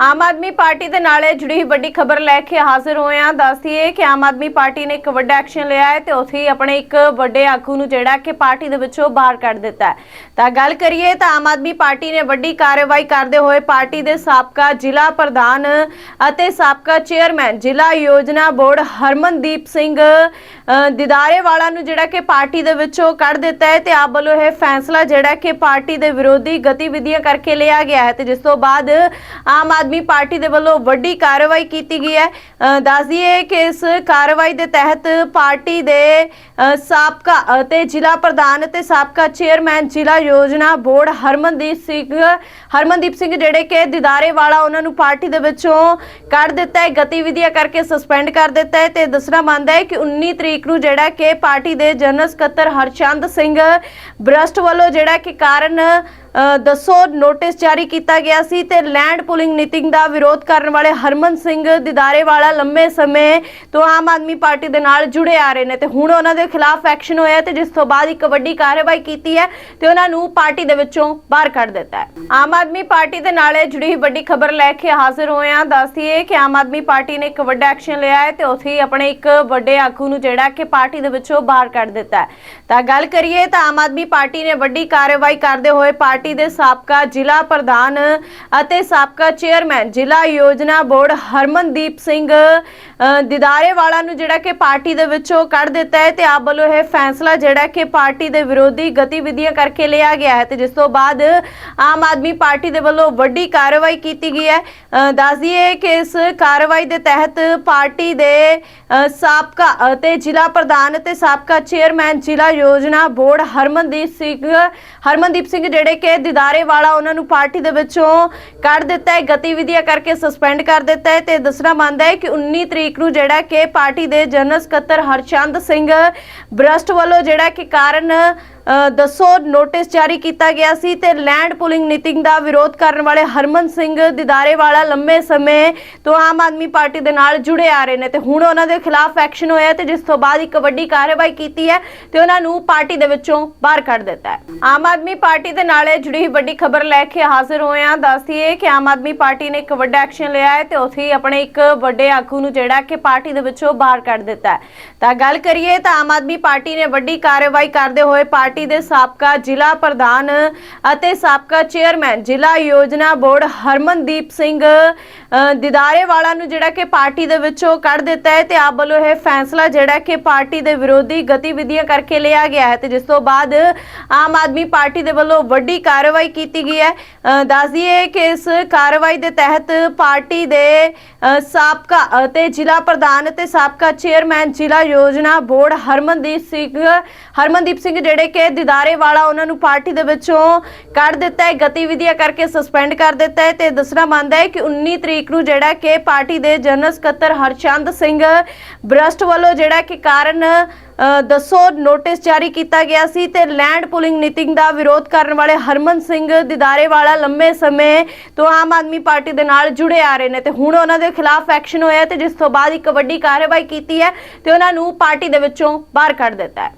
Aam Aadmi party ਦੇ ਨਾਲ ਜੁੜੀ ਵੱਡੀ ਖਬਰ ਲੈ ਕੇ ਹਾਜ਼ਰ ਹੋਏ ਹਾਂ। ਦੱਸਦੀਏ ਕਿ ਆਮ ਆਦਮੀ ਪਾਰਟੀ ਨੇ ਇੱਕ ਵੱਡਾ ਐਕਸ਼ਨ ਲਿਆ ਹੈ ਤੇ ਉੱਥੇ ਆਪਣੇ ਇੱਕ ਵੱਡੇ ਆਗੂ ਨੂੰ ਜਿਹੜਾ ਕਿ ਪਾਰਟੀ ਦੇ ਵਿੱਚੋਂ ਬਾਹਰ ਕੱਢ ਦਿੱਤਾ ਹੈ। ਤਾਂ ਗੱਲ ਕਰੀਏ ਤਾਂ ਆਮ ਆਦਮੀ ਪਾਰਟੀ ਨੇ ਵੱਡੀ ਕਾਰਵਾਈ ਕਰਦੇ ਹੋਏ ਪਾਰਟੀ ਦੇ ਸਾਬਕਾ ਜ਼ਿਲ੍ਹਾ ਪ੍ਰਧਾਨ ਅਤੇ ਸਾਬਕਾ ਚੇਅਰਮੈਨ ਜ਼ਿਲ੍ਹਾ ਯੋਜਨਾ ਬੋਰਡ ਹਰਮਨਦੀਪ ਸਿੰਘ ਅ, ਦਿਦਾਰੇ ਵਾਲਾ ਨੂੰ ਜਿਹੜਾ ਕਿ ਪਾਰਟੀ ਦੇ ਵਿੱਚੋਂ ਕੱਢ ਦਿੱਤਾ ਹੈ ਤੇ ਆਪ ਵੱਲੋਂ ਇਹ ਫੈਸਲਾ ਜਿਹੜਾ ਕਿ ਪਾਰਟੀ ਦੇ ਵਿਰੋਧੀ ਗਤੀਵਿਧੀਆਂ ਕਰਕੇ ਲਿਆ ਗਿਆ ਹੈ ਤੇ ਜਿਸ ਤੋਂ ਬਾਅਦ ਆਮ ਆਦਮੀ ਪਾਰਟੀ ਦੇ ਵੱਲੋਂ ਵੱਡੀ ਕਾਰਵਾਈ ਕੀਤੀ ਗਈ ਹੈ। ਦੱਸ ਦਈਏ ਕਿ ਇਸ ਕਾਰਵਾਈ ਦੇ ਤਹਿਤ ਪਾਰਟੀ ਦੇ ਸਾਬਕਾ ਅਤੇ ਜ਼ਿਲ੍ਹਾ ਪ੍ਰਧਾਨ ਅਤੇ ਸਾਬਕਾ ਚੇਅਰਮੈਨ ਜ਼ਿਲ੍ਹਾ ਯੋਜਨਾ ਬੋਰਡ ਹਰਮਨਦੀਪ ਸਿੰਘ ਹਰਮਨਦੀਪ ਸਿੰਘ ਜਿਹੜੇ ਕਿ ਦਿਦਾਰੇ ਵਾਲਾ ਉਹਨਾਂ ਨੂੰ ਪਾਰਟੀ ਦੇ ਵਿੱਚੋਂ ਕੱਢ ਦਿੱਤਾ ਹੈ, ਗਤੀਵਿਧੀਆਂ ਕਰਕੇ ਸਸਪੈਂਡ ਕਰ ਦਿੱਤਾ ਹੈ ਤੇ ਦੱਸਣਾ ਮੰਨਦਾ ਹੈ ਕਿ 19 ਤਰੀਕ ਨੂੰ ਜਿਹੜਾ ਕਿ ਪਾਰਟੀ ਦੇ ਜਨਰਲ ਸਕੱਤਰ ਹਰਚੰਦ ਸਿੰਘ ਬ੍ਰਸਟ ਵੱਲੋਂ ਜਿਹੜਾ ਕਿ ਕਾਰਨ ਦੱਸੋ ਨੋਟਿਸ ਜਾਰੀ ਕੀਤਾ ਗਿਆ ਸੀ ਤੇ ਲੈਂਡ ਪੁਲਿੰਗ ਨੀਤਿੰਗ ਦਾ ਵਿਰੋਧ ਕਰਨ ਵਾਲੇ ਹਰਮਨ ਸਿੰਘ ਦਿਦਾਰੇ ਲੰਮੇ ਸਮੇਂ ਤੋਂ ਆਮ ਆਦਮੀ ਪਾਰਟੀ ਦੇ ਨਾਲ ਜੁੜੇ ਆ ਰਹੇ ਨੇ ਤੇ ਹੁਣ ਉਹਨਾਂ ਦੇ ਖਿਲਾਫ ਐਕਸ਼ਨ ਹੋਇਆ ਤੇ ਜਿਸ ਤੋਂ ਬਾਅਦ ਇੱਕ ਵੱਡੀ ਕਾਰਵਾਈ ਕੀਤੀ ਹੈ ਤੇ ਉਹਨਾਂ ਨੂੰ ਪਾਰਟੀ ਦੇ ਵਿੱਚੋਂ ਬਾਹਰ ਕੱਢ ਦਿੱਤਾ ਹੈ। ਆਮ ਆਦਮੀ ਪਾਰਟੀ ਦੇ ਨਾਲ ਜੁੜੀ ਵੱਡੀ ਖਬਰ ਲੈ ਕੇ ਹਾਜ਼ਰ ਹੋਏ ਹਾਂ। ਦੱਸਦੀਏ ਕਿ ਆਮ ਆਦਮੀ ਪਾਰਟੀ ਨੇ ਇੱਕ ਵੱਡਾ ਐਕਸ਼ਨ ਲਿਆ ਹੈ ਤੇ ਉੱਥੇ ਆਪਣੇ ਇੱਕ ਵੱਡੇ ਆਗੂ ਨੂੰ ਜਿਹੜਾ ਕਿ ਪਾਰਟੀ ਦੇ ਵਿੱਚੋਂ ਬਾਹਰ ਕੱਢ ਦਿੱਤਾ ਹੈ। ਤਾਂ ਗੱਲ ਕਰੀਏ ਤਾਂ ਆਮ ਆਦਮੀ ਪਾਰਟੀ ਨੇ ਵੱਡੀ ਕਾਰਵਾਈ ਕਰਦੇ ਹੋਏ ਪਾਰਟੀ ਦੇ ਸਾਬਕਾ ਜ਼ਿਲ੍ਹਾ ਪ੍ਰਧਾਨ ਅਤੇ ਸਾਬਕਾ ਚੇਅਰਮੈਨ ਜ਼ਿਲ੍ਹਾ ਯੋਜਨਾ ਬੋਰਡ ਹਰਮਨਦੀਪ ਸਿੰਘ ਅ, ਦਿਦਾਰੇ ਵਾਲਾ ਨੂੰ ਜਿਹੜਾ ਕਿ ਪਾਰਟੀ ਦੇ ਵਿੱਚੋਂ ਕੱਢ ਦਿੱਤਾ ਹੈ ਤੇ ਆਪ ਵੱਲੋਂ ਇਹ ਫੈਸਲਾ ਜਿਹੜਾ ਕਿ ਪਾਰਟੀ ਦੇ ਵਿਰੋਧੀ ਗਤੀਵਿਧੀਆਂ ਕਰਕੇ ਲਿਆ ਗਿਆ ਹੈ ਤੇ ਜਿਸ ਤੋਂ ਬਾਅਦ ਆਮ ਆਦਮੀ ਪਾਰਟੀ ਦੇ ਵੱਲੋਂ ਵੱਡੀ ਕਾਰਵਾਈ ਕੀਤੀ ਗਈ ਹੈ। ਅ, ਦੱਸ ਦਈਏ ਕਿ ਇਸ ਕਾਰਵਾਈ ਦੇ ਤਹਿਤ ਪਾਰਟੀ ਦੇ ਸਾਬਕਾ ਅਤੇ ਜ਼ਿਲ੍ਹਾ ਪ੍ਰਧਾਨ ਅਤੇ ਸਾਬਕਾ ਚੇਅਰਮੈਨ ਜ਼ਿਲ੍ਹਾ ਯੋਜਨਾ ਬੋਰਡ ਹਰਮਨਦੀਪ ਸਿੰਘ ਹਰਮਨਦੀਪ ਸਿੰਘ ਜਿਹੜੇ ਕਿ ਦਿਦਾਰੇ ਵਾਲਾ ਉਹਨਾਂ ਨੂੰ ਪਾਰਟੀ ਦੇ ਵਿੱਚੋਂ ਕੱਢ ਦਿੱਤਾ ਹੈ, ਗਤੀਵਿਧੀਆਂ ਕਰਕੇ ਸਸਪੈਂਡ ਕਰ ਦਿੱਤਾ ਹੈ ਤੇ ਦੱਸਣਾ ਮੰਨਦਾ ਹੈ ਕਿ 19 ਤਰੀਕ ਨੂੰ ਜਿਹੜਾ ਕਿ ਪਾਰਟੀ ਦੇ ਜਨਰਲ ਸਕੱਤਰ ਹਰਚੰਦ ਸਿੰਘ ਬ੍ਰਸਟ ਵੱਲੋਂ ਜਿਹੜਾ ਕਿ ਕਾਰਨ ਦੱਸੋ ਨੋਟਿਸ ਜਾਰੀ ਕੀਤਾ ਗਿਆ ਸੀ ਤੇ ਲੈਂਡ ਪੁਲਿੰਗ ਨੀਤਿੰਗ ਦਾ ਵਿਰੋਧ ਕਰਨ ਵਾਲੇ ਹਰਮਨ ਸਿੰਘ ਦਿਦਾਰੇ ਵਾਲਾ ਲੰਮੇ ਸਮੇਂ ਤੋਂ ਆਮ ਆਦਮੀ ਪਾਰਟੀ ਦੇ ਨਾਲ ਜੁੜੇ ਆ ਰਹੇ ਨੇ ਤੇ ਹੁਣ ਉਹਨਾਂ ਦੇ ਖਿਲਾਫ ਐਕਸ਼ਨ ਹੋਇਆ ਤੇ ਜਿਸ ਤੋਂ ਬਾਅਦ ਇੱਕ ਵੱਡੀ ਕਾਰਵਾਈ ਕੀਤੀ ਹੈ ਤੇ ਉਹਨਾਂ ਨੂੰ ਪਾਰਟੀ ਦੇ ਵਿੱਚੋਂ ਬਾਹਰ ਕੱਢ ਦਿੱਤਾ ਹੈ। ਆਮ ਆਦਮੀ ਪਾਰਟੀ ਦੇ ਨਾਲ ਜੁੜੀ ਵੱਡੀ ਖਬਰ ਲੈ ਕੇ ਹਾਜ਼ਰ ਹੋਏ ਆ ਦੱਸਦੀਏ ਕਿ ਆਮ ਆਦਮੀ ਪਾਰਟੀ ਨੇ ਇੱਕ ਵੱਡਾ ਐਕਸ਼ਨ ਲਿਆ ਹੈ ਤੇ ਉੱਥੇ ਆਪਣੇ ਇੱਕ ਵੱਡੇ ਆਗੂ ਨੂੰ ਜਿਹੜਾ ਕਿ ਪਾਰਟੀ ਦੇ ਵਿੱਚੋਂ ਬਾਹਰ ਕੱਢ ਦਿੱਤਾ ਹੈ। ਤਾਂ ਗੱਲ ਕਰੀਏ ਤਾਂ ਆਮ ਆਦਮੀ ਪਾਰਟੀ ਨੇ ਵੱਡੀ ਕਾਰਵਾਈ ਕਰਦੇ ਹੋਏ ਪਾਰਟੀ ਦੇ ਸਾਬਕਾ ਜ਼ਿਲ੍ਹਾ ਪ੍ਰਧਾਨ ਅਤੇ ਸਾਬਕਾ ਚੇਅਰਮੈਨ ਜ਼ਿਲ੍ਹਾ ਯੋਜਨਾ ਬੋਰਡ ਹਰਮਨਦੀਪ ਸਿੰਘ ਅ, ਦਿਦਾਰੇ ਵਾਲਾ ਨੂੰ ਜਿਹੜਾ ਕਿ ਪਾਰਟੀ ਦੇ ਵਿੱਚੋਂ ਕੱਢ ਦਿੱਤਾ ਹੈ ਤੇ ਆਪ ਵੱਲੋਂ ਇਹ ਫੈਸਲਾ ਜਿਹੜਾ ਕਿ ਪਾਰਟੀ ਦੇ ਵਿਰੋਧੀ ਗਤੀਵਿਧੀਆਂ ਕਰਕੇ ਲਿਆ ਗਿਆ ਹੈ ਤੇ ਜਿਸ ਤੋਂ ਬਾਅਦ ਆਮ ਆਦਮੀ ਪਾਰਟੀ ਦੇ ਵੱਲੋਂ ਵੱਡੀ ਕਾਰਵਾਈ ਕੀਤੀ ਗਈ ਹੈ। ਅ, ਦੱਸ ਦਈਏ ਕਿ ਇਸ ਕਾਰਵਾਈ ਦੇ ਤਹਿਤ ਪਾਰਟੀ ਦੇ ਸਾਬਕਾ ਅਤੇ ਜ਼ਿਲ੍ਹਾ ਪ੍ਰਧਾਨ ਅਤੇ ਸਾਬਕਾ ਚੇਅਰਮੈਨ ਜ਼ਿਲ੍ਹਾ ਯੋਜਨਾ ਬੋਰਡ ਹਰਮਨਦੀਪ ਸਿੰਘ ਹਰਮਨਦੀਪ ਸਿੰਘ ਜਿਹੜੇ ਕਿ ਦਿਦਾਰੇ ਵਾਲਾ ਉਹਨਾਂ ਨੂੰ ਪਾਰਟੀ ਦੇ ਵਿੱਚੋਂ ਕੱਢ ਦਿੱਤਾ ਹੈ, ਗਤੀਵਿਧੀਆਂ ਕਰਕੇ ਸਸਪੈਂਡ ਕਰ ਦਿੱਤਾ ਹੈ ਤੇ ਦੱਸਣਾ ਮੰਨਦਾ ਹੈ ਕਿ 19 ਤਰੀਕ ਨੂੰ ਜਿਹੜਾ ਕਿ ਪਾਰਟੀ ਦੇ ਜਨਰਲ ਸਕੱਤਰ ਹਰਚੰਦ ਸਿੰਘ ਬ੍ਰਸਟ ਵੱਲੋਂ ਜਿਹੜਾ ਕਿ ਕਾਰਨ ਦੱਸੋ, ਨੋਟਿਸ ਜਾਰੀ ਕੀਤਾ ਗਿਆ ਸੀ ਤੇ ਲੈਂਡ ਪੁਲਿੰਗ ਨੀਤਿੰਗ ਦਾ ਵਿਰੋਧ ਕਰਨ ਵਾਲੇ ਹਰਮਨ ਸਿੰਘ ਦਿਦਾਰੇ ਵਾਲਾ ਲੰਮੇ ਸਮੇਂ ਤੋਂ ਆਮ ਆਦਮੀ ਪਾਰਟੀ ਦੇ ਨਾਲ ਜੁੜੇ ਆ ਰਹੇ ਨੇ ਤੇ ਹੁਣ ਉਹਨਾਂ ਦੇ ਖਿਲਾਫ ਐਕਸ਼ਨ ਹੋਇਆ ਤੇ ਜਿਸ ਤੋਂ ਬਾਅਦ ਇੱਕ ਵੱਡੀ ਕਾਰਵਾਈ ਕੀਤੀ ਹੈ ਤੇ ਉਹਨਾਂ ਨੂੰ ਪਾਰਟੀ ਦੇ ਵਿੱਚੋਂ ਬਾਹਰ ਕੱਢ ਦਿੱਤਾ ਹੈ।